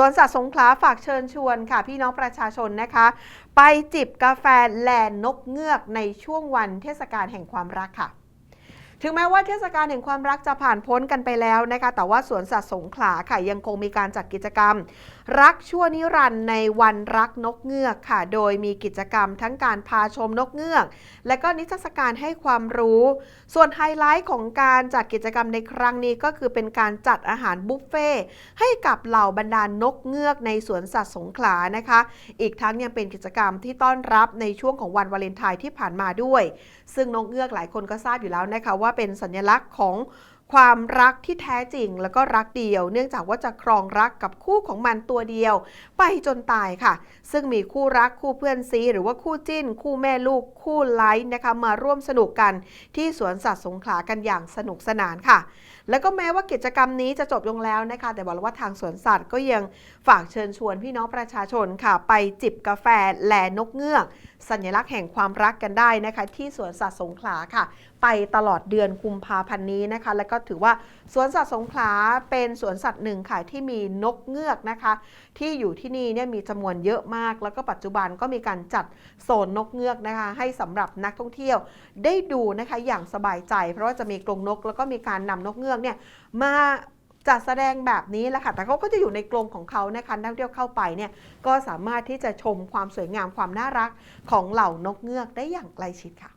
สวนสัตว์สงขลาฝากเชิญชวนค่ะ พี่น้องประชาชนนะคะ ไปจิบกาแฟแลนนกเงือกในช่วงวันเทศกาลแห่งความรักค่ะ ถึงแม้ว่าเทศกาลแห่งความรักจะผ่านพ้นกันไปแล้วนะคะแต่ว่าสวนสัตว์สงขลาค่ะยังคงมีการจัดกิจกรรม รักชั่วนิรันดร์ในวันรักนกเงือกค่ะ โดยมีกิจกรรมทั้งการพาชมนกเงือก และก็นิทรรศการให้ความรู้ ส่วนไฮไลท์ของการจัดกิจกรรมในครั้งนี้ก็คือเป็นการจัดอาหารบุฟเฟ่ต์ให้กับเหล่าบรรดานนกเงือกในสวนสัตว์สงขลานะคะ อีกทั้งยังเป็นกิจกรรมที่ต้อนรับในช่วงของวันวาเลนไทน์ที่ผ่านมาด้วย ซึ่งนกเงือกหลายคนก็ทราบอยู่แล้วนะคะว่าว่าเป็นสัญลักษณ์ของ ความรักที่แท้จริงแล้วก็รักเดียว เนื่องจากว่าจะครองรักกับคู่ของมันตัวเดียว ไปจนตายค่ะ ซึ่งมีคู่รักคู่เพื่อนซีหรือว่าคู่จิ้น คู่แม่ลูก คู่ไลฟ์นะคะมาร่วมสนุกกันที่สวนสัตว์สงขลากันอย่างสนุกสนานค่ะ แล้วก็แม้ว่ากิจกรรมนี้จะจบลงแล้วนะคะ แต่บอกเลยว่าทางสวนสัตว์ก็ยังฝากเชิญชวนพี่น้องประชาชนค่ะ ไปจิบกาแฟแลนกเงือก สัญลักษณ์แห่งความรักกันได้นะคะ ที่สวนสัตว์สงขลาค่ะ ไปตลอดเดือนกุมภาพันธ์นี้นะคะ แล้วก็ถือว่าสวนสัตว์สงขลาเป็นสวนสัตว์หนึ่งค่ะที่มีนกเงือกนะคะ ที่อยู่ที่นี่เนี่ยมีจำนวนเยอะมาก แล้วก็ปัจจุบันก็มีการจัดโซนนกเงือกนะคะ ให้สำหรับนักท่องเที่ยวได้ดูนะคะอย่างสบายใจ เพราะว่าจะมีกรงนก แล้วก็มีการนำนกเงือกเนี่ยมาจัดแสดงแบบนี้แหละค่ะ แต่เขาก็จะอยู่ในกรงของเขานะคะนักท่องเที่ยวเข้าไปเนี่ย ก็สามารถที่จะชมความสวยงามความน่ารักของเหล่านกเงือกได้อย่างใกล้ชิดค่ะ